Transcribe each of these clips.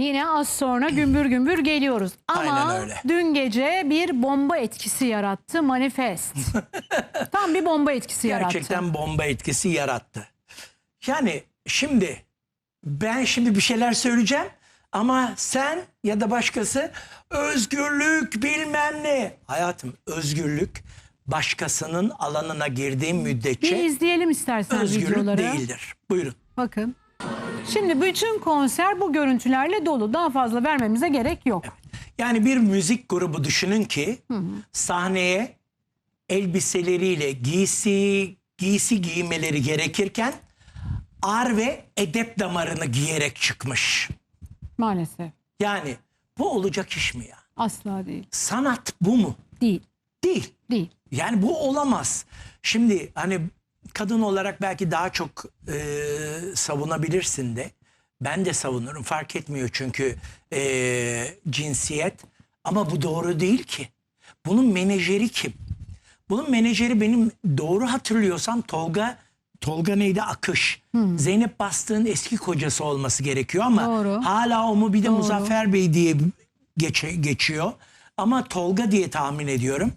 Yine az sonra gümbür gümbür geliyoruz. Ama Aynen öyle. dün gece bir bomba etkisi yarattı manifest. Tam bir bomba etkisi yarattı. Gerçekten bomba etkisi yarattı. Yani şimdi ben şimdi bir şeyler söyleyeceğim ama sen ya da başkası özgürlük bilmem ne. Hayatım özgürlük başkasının alanına girdiğin Bir müddetçe izleyelim istersen özgürlük videoları. değildir. Buyurun. Bakın. Şimdi bütün konser bu görüntülerle dolu. Daha fazla vermemize gerek yok. Yani bir müzik grubu düşünün ki sahneye elbiseleriyle giysi giysi giymeleri gerekirken ar ve edep damarını giyerek çıkmış. Maalesef. Yani bu olacak iş mi ya? Asla değil. Sanat bu mu? Değil. Değil. Değil. Yani bu olamaz. Şimdi hani kadın olarak belki daha çok e, savunabilirsin de. Ben de savunurum. Fark etmiyor çünkü e, cinsiyet. Ama bu doğru değil ki. Bunun menajeri kim? Bunun menajeri benim doğru hatırlıyorsam Tolga Tolga neydi? Akış. Zeynep Bastık'ın eski kocası olması gerekiyor ama Doğru. hala o mu bir de Doğru. Muzaffer Bey diye geçe, geçiyor. Ama Tolga diye tahmin ediyorum.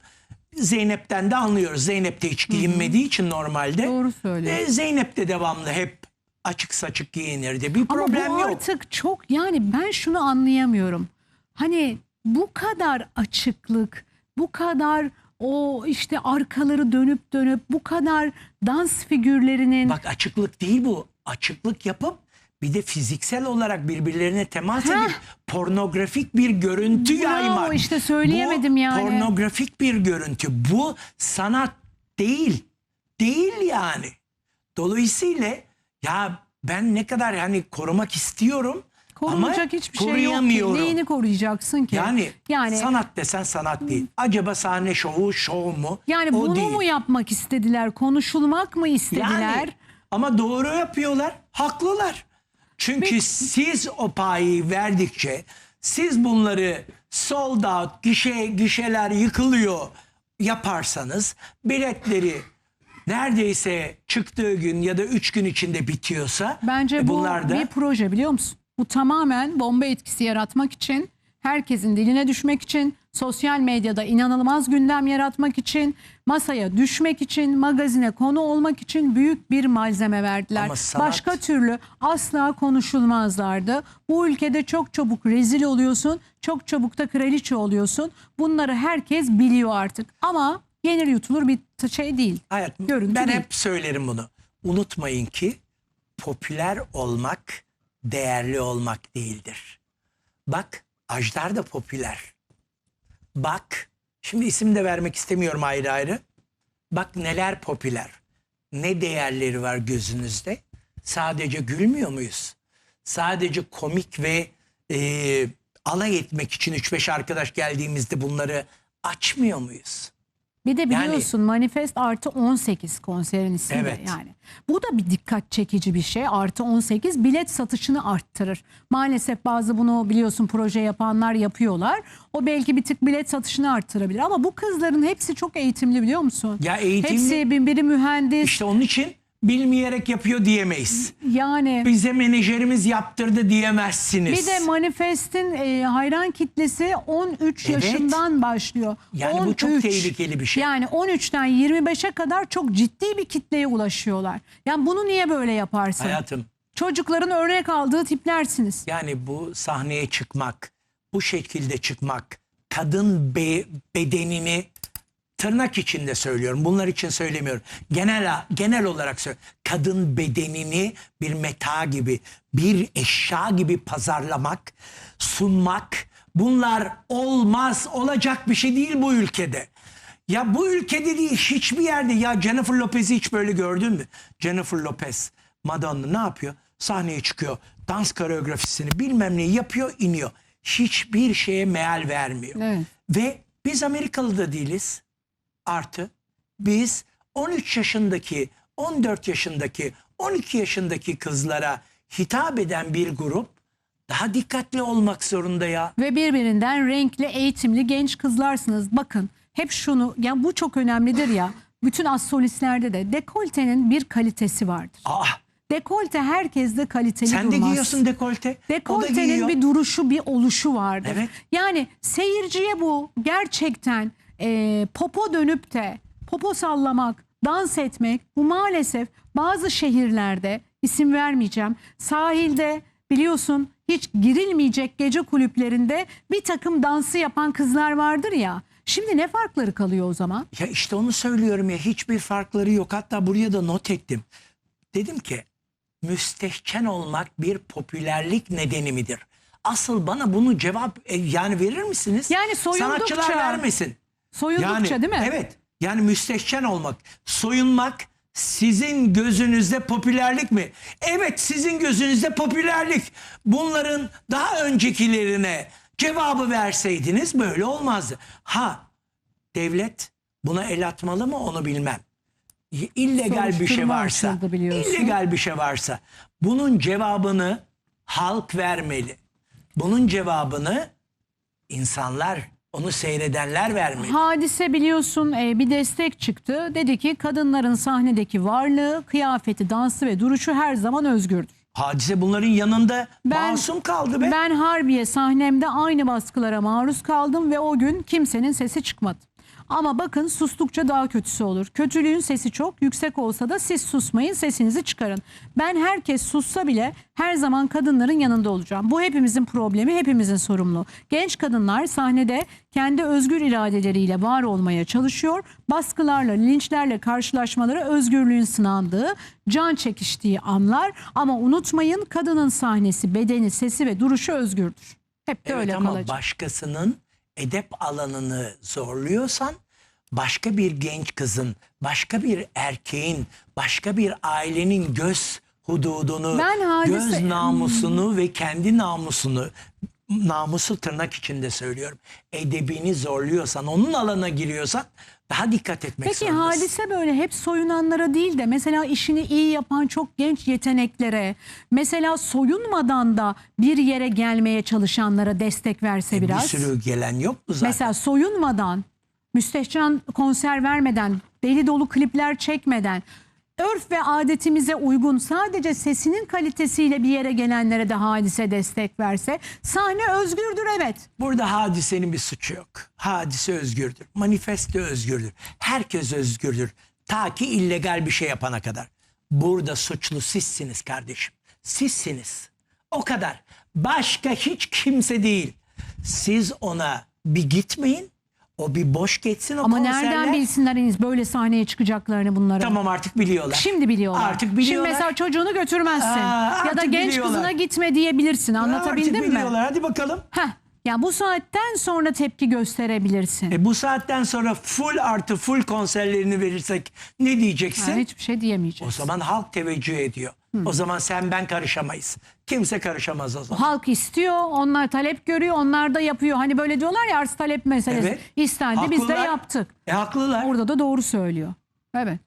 Zeynep'ten de anlıyoruz. Zeynep de hiç giyinmediği için normalde. Doğru söylüyor. E, Zeynep de devamlı hep açık saçık giyinirdi. Bir Ama problem bu yok. artık çok yani ben şunu anlayamıyorum. Hani bu kadar açıklık, bu kadar o işte arkaları dönüp dönüp bu kadar dans figürlerinin Bak açıklık değil bu. Açıklık yapıp bir de fiziksel olarak birbirlerine temas edip pornografik bir görüntü Bravo, yaymak. işte söyleyemedim Bu yani. pornografik bir görüntü. Bu sanat değil. Değil yani. Dolayısıyla ya ben ne kadar hani korumak istiyorum korunacak ama hiçbir şey yok. ki. koruyamıyorum. Neyini koruyacaksın ki? Yani, yani sanat desen sanat değil. Acaba sahne şovu şov mu? yani o bunu değil. mu yapmak istediler? Konuşulmak mı istediler? Yani ama doğru yapıyorlar. Haklılar. Çünkü siz o payı verdikçe siz bunları sold out gişe gişeler yıkılıyor yaparsanız biletleri neredeyse çıktığı gün ya da üç gün içinde bitiyorsa Bence e, bu bunlar da bir proje biliyor musun? Bu tamamen bomba etkisi yaratmak için, herkesin diline düşmek için, sosyal medyada inanılmaz gündem yaratmak için, masaya düşmek için, magazine konu olmak için büyük bir malzeme verdiler. Ama sanat- Başka türlü asla konuşulmazlardı. Bu ülkede çok çabuk rezil oluyorsun, çok çabuk da kraliçe oluyorsun. Bunları herkes biliyor artık. Ama yenir yutulur bir şey değil. hayat Görüntü ben değil. hep söylerim bunu. Unutmayın ki popüler olmak değerli olmak değildir. Bak Ajdar da popüler. Bak şimdi isim de vermek istemiyorum ayrı ayrı. Bak neler popüler. Ne değerleri var gözünüzde. Sadece gülmüyor muyuz? Sadece komik ve e, alay etmek için 3-5 arkadaş geldiğimizde bunları açmıyor muyuz? Bir de biliyorsun Manifest artı 18 konserin ismi de Evet. yani. Bu da bir dikkat çekici bir şey. Artı 18 bilet satışını arttırır. Maalesef bazı bunu biliyorsun proje yapanlar yapıyorlar. O belki bir tık bilet satışını arttırabilir. Ama bu kızların hepsi çok eğitimli biliyor musun? Ya eğitimli- Hepsi bir- biri mühendis. İşte onun için bilmeyerek yapıyor diyemeyiz. yani Bize menajerimiz yaptırdı diyemezsiniz. bir de Manifest'in e, hayran kitlesi 13 Evet. yaşından başlıyor. Yani bu çok tehlikeli bir şey. Yani 13'ten 25'e kadar çok ciddi bir kitleye ulaşıyorlar. Yani bunu niye böyle yaparsın? Hayatım Çocukların örnek aldığı tiplersiniz. yani bu sahneye çıkmak, bu şekilde çıkmak, kadın be- bedenini tırnak içinde söylüyorum. Bunlar için söylemiyorum. Genel genel olarak söylüyorum. Kadın bedenini bir meta gibi, bir eşya gibi pazarlamak, sunmak bunlar olmaz, olacak bir şey değil bu ülkede. Ya bu ülkede değil hiçbir yerde ya Jennifer Lopez'i hiç böyle gördün mü? Jennifer Lopez Madonna ne yapıyor? Sahneye çıkıyor. Dans koreografisini bilmem ne yapıyor iniyor. Hiçbir şeye meal vermiyor. Evet. Ve biz Amerikalı da değiliz. Artı biz 13 yaşındaki, 14 yaşındaki, 12 yaşındaki kızlara hitap eden bir grup daha dikkatli olmak zorunda ya. Ve birbirinden renkli, eğitimli genç kızlarsınız. Bakın hep şunu, yani bu çok önemlidir ya. Bütün az solistlerde de dekoltenin bir kalitesi vardır. Aa, Dekolte herkeste kaliteli Sen de durmaz. giyiyorsun dekolte. o da Dekoltenin giyiyor. bir duruşu, bir oluşu vardır. Evet. Yani seyirciye bu gerçekten e, popo dönüp de popo sallamak, dans etmek bu maalesef bazı şehirlerde isim vermeyeceğim. Sahilde biliyorsun hiç girilmeyecek gece kulüplerinde bir takım dansı yapan kızlar vardır ya. Şimdi ne farkları kalıyor o zaman? Ya işte onu söylüyorum ya hiçbir farkları yok. Hatta buraya da not ettim. Dedim ki müstehcen olmak bir popülerlik nedeni midir? Asıl bana bunu cevap e, yani verir misiniz? Yani soyundukça- Sanatçılar vermesin. Soyundukça değil mi? Evet. Yani müstehcen olmak, soyunmak sizin gözünüzde popülerlik mi? Evet sizin gözünüzde popülerlik. Bunların daha öncekilerine cevabı verseydiniz böyle olmazdı. Ha devlet buna el atmalı mı onu bilmem. İllegal bir şey varsa, illegal bir şey varsa bunun cevabını halk vermeli. Bunun cevabını insanlar, onu seyredenler vermeli. Hadise biliyorsun e, bir destek çıktı. Dedi ki kadınların sahnedeki varlığı, kıyafeti, dansı ve duruşu her zaman özgürdür. Hadise bunların yanında Ben- masum kaldı be. Ben Harbiye sahnemde aynı baskılara maruz kaldım ve o gün kimsenin sesi çıkmadı. Ama bakın sustukça daha kötüsü olur. Kötülüğün sesi çok yüksek olsa da siz susmayın sesinizi çıkarın. Ben herkes sussa bile her zaman kadınların yanında olacağım. Bu hepimizin problemi, hepimizin sorumluluğu. Genç kadınlar sahnede kendi özgür iradeleriyle var olmaya çalışıyor. Baskılarla, linçlerle karşılaşmaları özgürlüğün sınandığı, can çekiştiği anlar. Ama unutmayın kadının sahnesi, bedeni, sesi ve duruşu özgürdür. Hep de evet öyle ama kalacak. başkasının edep alanını zorluyorsan başka bir genç kızın, başka bir erkeğin, başka bir ailenin göz hududunu, Ben hadise- göz namusunu ve kendi namusunu namusu tırnak içinde söylüyorum. Edebini zorluyorsan, onun alana giriyorsan daha dikkat etmek Peki zorundasın. hadise böyle hep soyunanlara değil de mesela işini iyi yapan çok genç yeteneklere mesela soyunmadan da bir yere gelmeye çalışanlara destek verse biraz. Bir sürü gelen yok mu zaten? Mesela soyunmadan, müstehcen konser vermeden, deli dolu klipler çekmeden, örf ve adetimize uygun sadece sesinin kalitesiyle bir yere gelenlere de hadise destek verse sahne özgürdür evet. Burada hadisenin bir suçu yok. Hadise özgürdür. Manifesto özgürdür. Herkes özgürdür. Ta ki illegal bir şey yapana kadar. Burada suçlu sizsiniz kardeşim. Sizsiniz. O kadar. Başka hiç kimse değil. Siz ona bir gitmeyin. O bir boş geçsin o Ama konserler. nereden bilsinler henüz böyle sahneye çıkacaklarını bunları? Tamam artık biliyorlar. Şimdi biliyorlar. Artık biliyorlar. Şimdi mesela çocuğunu götürmezsin. Aa, ya da genç biliyorlar. kızına gitme diyebilirsin. Anlatabildim Artık mi? biliyorlar. Hadi bakalım. Heh. Ya bu saatten sonra tepki gösterebilirsin. E bu saatten sonra full artı full konserlerini verirsek ne diyeceksin? Yani hiçbir şey O diyemeyeceğiz. zaman halk teveccüh ediyor. O zaman sen ben karışamayız. Kimse karışamaz o zaman. Halk istiyor, onlar talep görüyor, onlar da yapıyor. Hani böyle diyorlar ya arz talep meselesi. Evet. İstendi biz de Haklılar. yaptık. E haklılar. Orada da doğru söylüyor. Evet.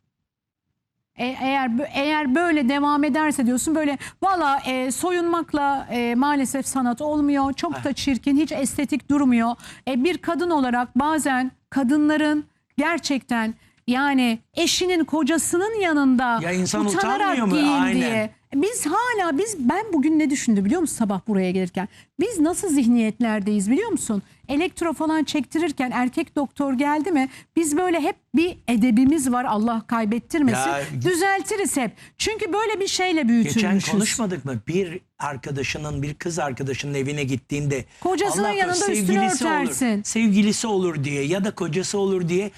E, eğer eğer böyle devam ederse diyorsun böyle valla e, soyunmakla e, maalesef sanat olmuyor. Çok da çirkin, hiç estetik durmuyor. E, bir kadın olarak bazen kadınların gerçekten yani eşinin kocasının yanında Ya insan utanarak utanmıyor mu? giyin Aynen. diye. Biz hala biz ben bugün ne düşündüm biliyor musun sabah buraya gelirken? Biz nasıl zihniyetlerdeyiz biliyor musun? Elektro falan çektirirken erkek doktor geldi mi biz böyle hep bir edebimiz var Allah kaybettirmesin. Ya- Düzeltiriz hep. Çünkü böyle bir şeyle Geçen büyütülmüşüz. konuşmadık mı? Bir arkadaşının, bir kız arkadaşının evine gittiğinde Kocasının Allah yanında korusun, üstünü sevgilisi örtersin. Olur, sevgilisi olur diye ya da kocası olur diye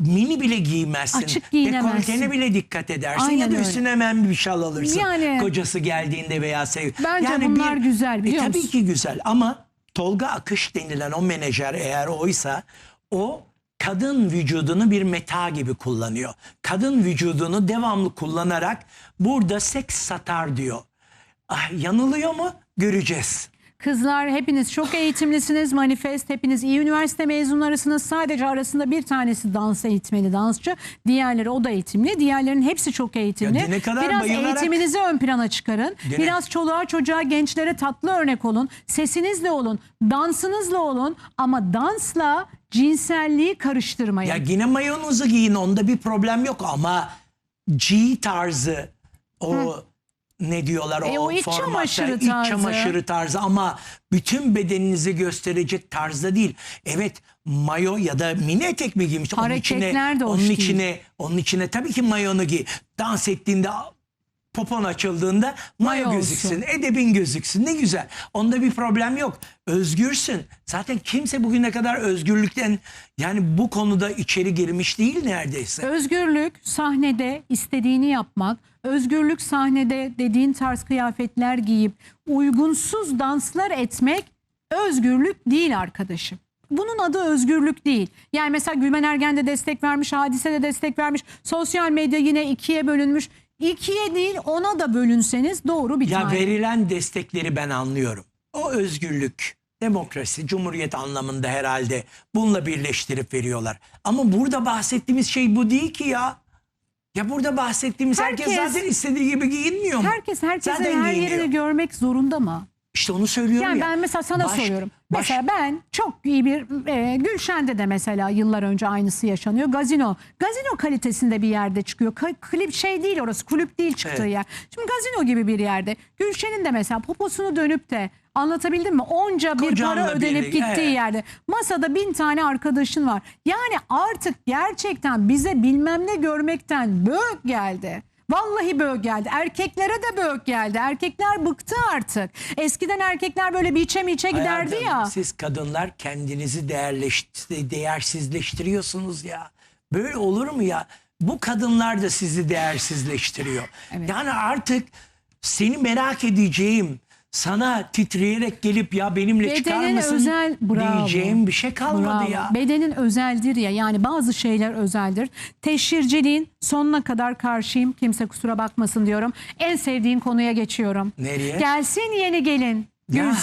mini bile giymezsin. Açık giyinemezsin. Dekoltene bile dikkat edersin Aynen ya da öyle. üstüne hemen bir şal alırsın. Yani- Kocası geldiğinde veya sev. Bence bunlar güzel, biliyor e, Tabii musun? ki güzel ama Tolga Akış denilen o menajer eğer oysa o kadın vücudunu bir meta gibi kullanıyor. Kadın vücudunu devamlı kullanarak burada seks satar diyor. Ah, yanılıyor mu? Göreceğiz. Kızlar hepiniz çok eğitimlisiniz. Manifest hepiniz iyi üniversite mezunlarısınız. Sadece arasında bir tanesi dans eğitmeni dansçı. Diğerleri o da eğitimli. Diğerlerinin hepsi çok eğitimli. Ya kadar Biraz bayılarak- eğitiminizi ön plana çıkarın. Dine- Biraz çoluğa çocuğa gençlere tatlı örnek olun. Sesinizle olun. Dansınızla olun. Ama dansla cinselliği karıştırmayın. Ya yine mayonuzu giyin onda bir problem yok ama G tarzı o ne diyorlar E, o iç formatta, çamaşırı iç tarzı. çamaşırı tarzı ama bütün bedeninizi gösterecek tarzda değil. Evet mayo ya da mini etek mi giymiş? Onun Hareketler içine, de hoş onun değil. içine, onun içine tabii ki mayonu giy. Dans ettiğinde popon açıldığında mayo Mayo gözüksün, olsun. edebin gözüksün. Ne güzel. Onda bir problem yok. Özgürsün. Zaten kimse bugüne kadar özgürlükten yani bu konuda içeri girmiş değil neredeyse. Özgürlük sahnede istediğini yapmak, özgürlük sahnede dediğin tarz kıyafetler giyip uygunsuz danslar etmek özgürlük değil arkadaşım. Bunun adı özgürlük değil. Yani mesela Gülmen Ergen de destek vermiş, Hadise de destek vermiş. Sosyal medya yine ikiye bölünmüş. İkiye değil ona da bölünseniz doğru bir Ya tane. verilen destekleri ben anlıyorum. O özgürlük, demokrasi, cumhuriyet anlamında herhalde bununla birleştirip veriyorlar. Ama burada bahsettiğimiz şey bu değil ki ya. Ya burada bahsettiğimiz herkes, Herkes- zaten istediği gibi giyinmiyor mu? Herkes herkesin Zaten her giyiniyor. yerini görmek zorunda mı? İşte onu söylüyorum Yani ya. ben mesela sana Baş- soruyorum. baş- Mesela ben çok iyi bir e, Gülşen'de de mesela yıllar önce aynısı yaşanıyor. Gazino. Gazino kalitesinde bir yerde çıkıyor. Ka- klip şey değil orası. Kulüp değil çıktığı Evet. yer. Şimdi gazino gibi bir yerde. Gülşen'in de mesela poposunu dönüp de Anlatabildim mi? Onca bir Kocanla para ödenip birlikte, gittiği evet. yerde. Masada bin tane arkadaşın var. Yani artık gerçekten bize bilmem ne görmekten böğ geldi. Vallahi böğ geldi. Erkeklere de böğ geldi. Erkekler bıktı artık. Eskiden erkekler böyle biçe miçe giderdi Hayatım, ya. Siz kadınlar kendinizi değersizleştiriyorsunuz ya. Böyle olur mu ya? Bu kadınlar da sizi değersizleştiriyor. Evet. Yani artık seni merak edeceğim, sana titreyerek gelip ya benimle çıkar Bedenin mısın özel bravo. diyeceğim bir şey kalmadı Bravo. ya. Bedenin özeldir ya yani bazı şeyler özeldir. Teşhirciliğin sonuna kadar karşıyım. Kimse kusura bakmasın diyorum. En sevdiğin konuya geçiyorum. Nereye? Gelsin yeni gelin. Ya. Gülsün